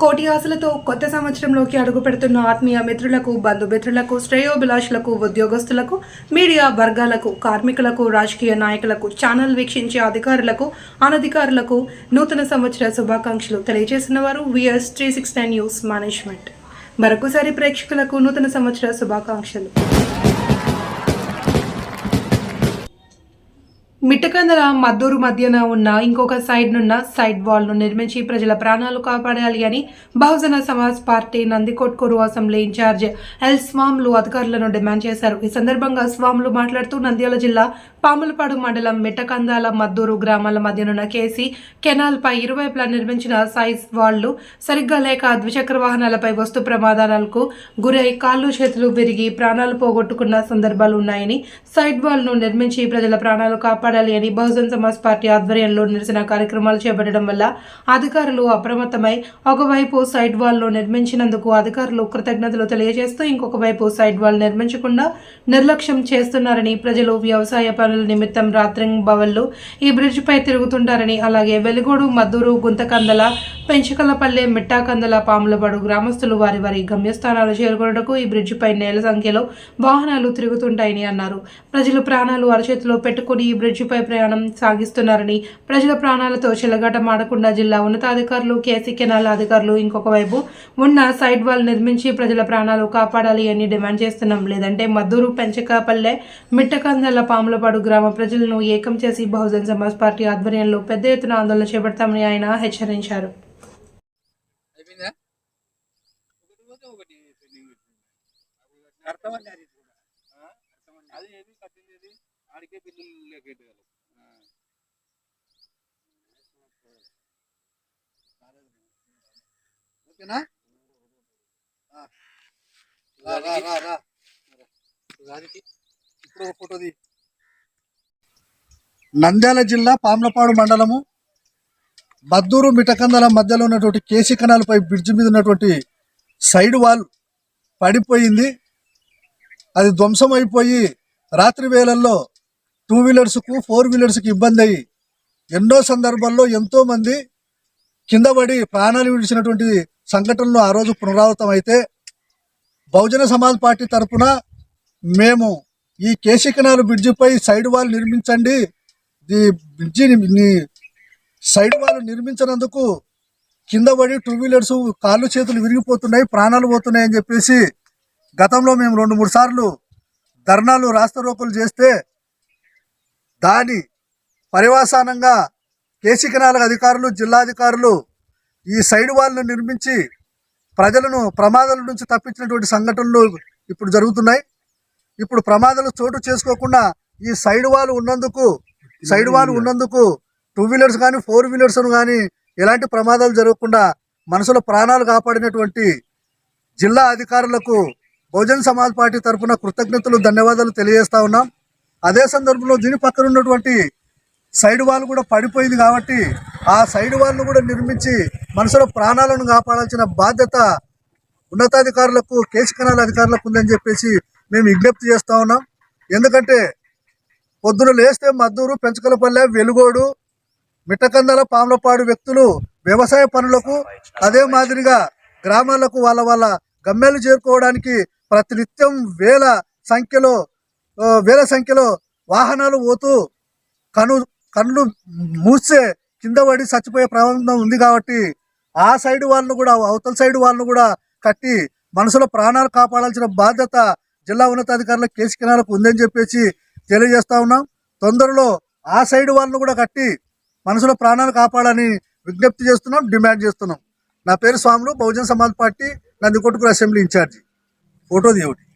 కోటి ఆశలతో కొత్త సంవత్సరంలోకి అడుగు పెడుతున్న ఆత్మీయ మిత్రులకు బంధుమిత్రులకు శ్రేయోభిలాషులకు ఉద్యోగస్తులకు మీడియా వర్గాలకు కార్మికులకు రాజకీయ నాయకులకు ఛానల్ వీక్షించే అధికారులకు అనధికారులకు నూతన సంవత్సర శుభాకాంక్షలు తెలియజేసిన వారు VS three six nine news management. మరొకసారి ప్రేక్షకులకు నూతన సంవత్సర శుభాకాంక్షలు. మిట్టకందల మద్దూరు మధ్యన ఉన్న ఇంకొక సైడ్ నున్న సైడ్ వాల్ను నిర్మించి ప్రజల ప్రాణాలు కాపాడాలి అని Bahujan Samaj party Nandikotkur assembly incharge L Swamulu అధికారులను డిమాండ్ చేశారు. ఈ సందర్భంగా స్వాములు మాట్లాడుతూ నంద్యాల జిల్లా పాములపాడు మండలం మిట్టకందాల మద్దూరు గ్రామాల మధ్యనున్న కేసీ కెనాల్ పై ఇరువైపులా నిర్మించిన సైజ్ వాళ్ళు సరిగ్గా లేక ద్విచక్ర వాహనాలపై వస్తు ప్రమాదాలకు గురై కాళ్ళు చేతులు విరిగి ప్రాణాలు పోగొట్టుకున్న సందర్భాలు ఉన్నాయని సైడ్ వాల్ను నిర్మించి ప్రజల ప్రాణాలు కాపాడాలి అని బహుజన్ సమాజ్ పార్టీ ఆధ్వర్యంలో నిరసన కార్యక్రమాలు చేపట్టడం వల్ల అధికారులు అప్రమత్తమై ఒకవైపు సైడ్ వాల్ నిర్మించినందుకు అధికారులు కృతజ్ఞతలు తెలియజేస్తూ ఇంకొక వైపు సైడ్ వాల్ నిర్మించకుండా నిర్లక్ష్యం చేస్తున్నారని ప్రజలు వ్యవసాయ పనుల నిమిత్తం రాత్రింబవళ్ళు ఈ బ్రిడ్జ్ పై తిరుగుతుంటారని అలాగే వెలుగోడు మద్దూరు గుంతకందల పెంచకలపల్లె మిట్టాకందల పాములపాడు గ్రామస్తులు వారి వారి గమ్యస్థానాలు చేరుకున్నటకు ఈ బ్రిడ్జిపై నేల సంఖ్యలో వాహనాలు తిరుగుతుంటాయని అన్నారు. ప్రజలు ప్రాణాలు అరచేతిలో పెట్టుకుని ఈ బ్రిడ్జిపై ప్రయాణం సాగిస్తున్నారని ప్రజల ప్రాణాలతో చెలగాటమాడకుండా జిల్లా ఉన్నతాధికారులు కేసీ కెనాల్ అధికారులు ఇంకొక వైపు ఉన్న సైడ్ వాల్ నిర్మించి ప్రజల ప్రాణాలు కాపాడాలి అని డిమాండ్ చేస్తున్నాం. లేదంటే మద్దూరు పెంచకపల్లె మిట్టకందల పాములపాడు గ్రామ ప్రజలను ఏకం చేసి బహుజన్ సమాజ్ పార్టీ ఆధ్వర్యంలో పెద్ద ఎత్తున ఆందోళన చేపడతామని ఆయన హెచ్చరించారు అయిపోయిందా ఒకటి పోతే అది కూడా అది ఏది కట్టింది ఆడికే బిల్లులు ఓకేనా ఇప్పుడు ఒక ఫోటోది నంద్యాల జిల్లా పామ్లపాడు మండలము మద్దూరు మిటకందల మధ్యలో ఉన్నటువంటి కేసీ కెనాల్పై బ్రిడ్జ్ మీద ఉన్నటువంటి సైడ్ వాల్ పడిపోయింది. అది ధ్వంసం అయిపోయి రాత్రి వేళల్లో టూ వీలర్స్కు ఫోర్ వీలర్స్కి ఇబ్బంది అయ్యి ఎన్నో సందర్భాల్లో ఎంతోమంది కింద పడి ప్రాణాలు విడిచినటువంటి సంఘటనలు ఆ రోజు పునరావృతం అయితే బహుజన సమాజ్ పార్టీ తరఫున మేము ఈ కేసీ కెనాల్ బ్రిడ్జిపై సైడ్ వాల్ నిర్మించండి. ఈ బ్రిడ్జిని సైడ్ వాల్ నిర్మించినందుకు కింద పడి టూ వీలర్స్ కాళ్ళు చేతులు విరిగిపోతున్నాయి ప్రాణాలు పోతున్నాయి అని చెప్పేసి గతంలో మేము రెండు మూడు సార్లు ధర్నాలు రాస్తరోకులు చేస్తే దాని పరివాసానంగా కేసీ అధికారులు జిల్లాధికారులు ఈ సైడ్ వాళ్ళను నిర్మించి ప్రజలను ప్రమాదాల నుంచి తప్పించినటువంటి సంఘటనలు ఇప్పుడు జరుగుతున్నాయి. ఇప్పుడు ప్రమాదాలు చోటు చేసుకోకుండా ఈ సైడ్ వాల్ ఉన్నందుకు సైడ్ వాల్ ఉన్నందుకు టూ వీలర్స్ కానీ ఫోర్ వీలర్స్ కానీ ఎలాంటి ప్రమాదాలు జరగకుండా మనసులో ప్రాణాలు కాపాడినటువంటి జిల్లా అధికారులకు బహుజన్ సమాజ్ పార్టీ తరఫున కృతజ్ఞతలు ధన్యవాదాలు తెలియజేస్తా ఉన్నాం. అదే సందర్భంలో దీని పక్కన ఉన్నటువంటి సైడ్ వాల్ కూడా పడిపోయింది కాబట్టి ఆ సైడ్ వాల్ను కూడా నిర్మించి మనుషుల ప్రాణాలను కాపాడాల్సిన బాధ్యత ఉన్నతాధికారులకు కేసు కణాల అధికారులకు ఉందని చెప్పేసి మేము విజ్ఞప్తి చేస్తూ ఉన్నాం. ఎందుకంటే పొద్దున లేస్తే మద్దూరు పెంచకలపల్లె వెలుగోడు మిట్టకందల పాములపాడు వ్యక్తులు వ్యవసాయ పనులకు అదే మాదిరిగా గ్రామాలకు వాళ్ళ వాళ్ళ గమ్యాలు చేరుకోవడానికి ప్రతినిత్యం వేల సంఖ్యలో వేల సంఖ్యలో వాహనాలు పోతూ కను కళ్ళు మూసే కింద పడి చచ్చిపోయే ప్రమాదం ఉంది కాబట్టి ఆ సైడ్ వాళ్ళను కూడా అవతల సైడ్ వాళ్ళను కూడా కట్టి మనసులో ప్రాణాలు కాపాడాల్సిన బాధ్యత జిల్లా ఉన్నతాధికారుల కేసు కినాలకు ఉందని చెప్పేసి తెలియజేస్తా ఉన్నాం. తొందరలో ఆ సైడ్ వాళ్ళను కూడా కట్టి మనసులో ప్రాణాలు కాపాడని విజ్ఞప్తి చేస్తున్నాం డిమాండ్ చేస్తున్నాం. నా పేరు Swamulu Bahujan Samaj party Nandikotkur assembly incharge. Photo దేవుడి